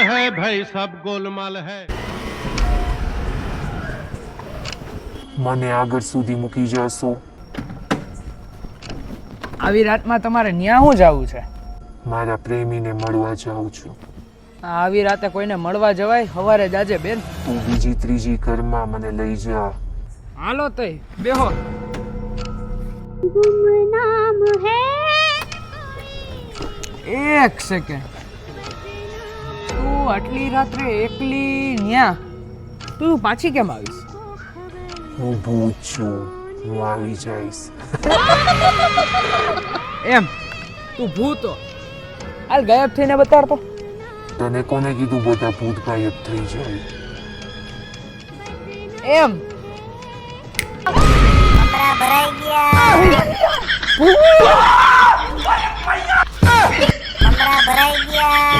है भाई सब गोलमाल है મને આગળ સુધી મૂકી જશો આવી રાતમાં તમારે ન્યા શું જવું છે મારા પ્રેમીને મળવા જાઉં છું આ આવી રાતે કોઈને મળવા જવાય સવારે જાજે બેન તું બીજી ત્રીજી ઘરમાં મને લઈ જા હાલો તઈ બેહો गुमनाम है એક સેકન્ડ તું આટલી રાત્રે એકલી ન્યા? તું પાછી કેમ આવીશ? હું ભૂત છું. હું આવી જઈશ. એમ? તું ભૂત હાલ ગાયબ થઈને બતાડતો. તને કોને કીધું બધા ભૂત ગાયબ થઈ જાય? એમ? ભરાઈ ગયા. ભરાઈ ગયા.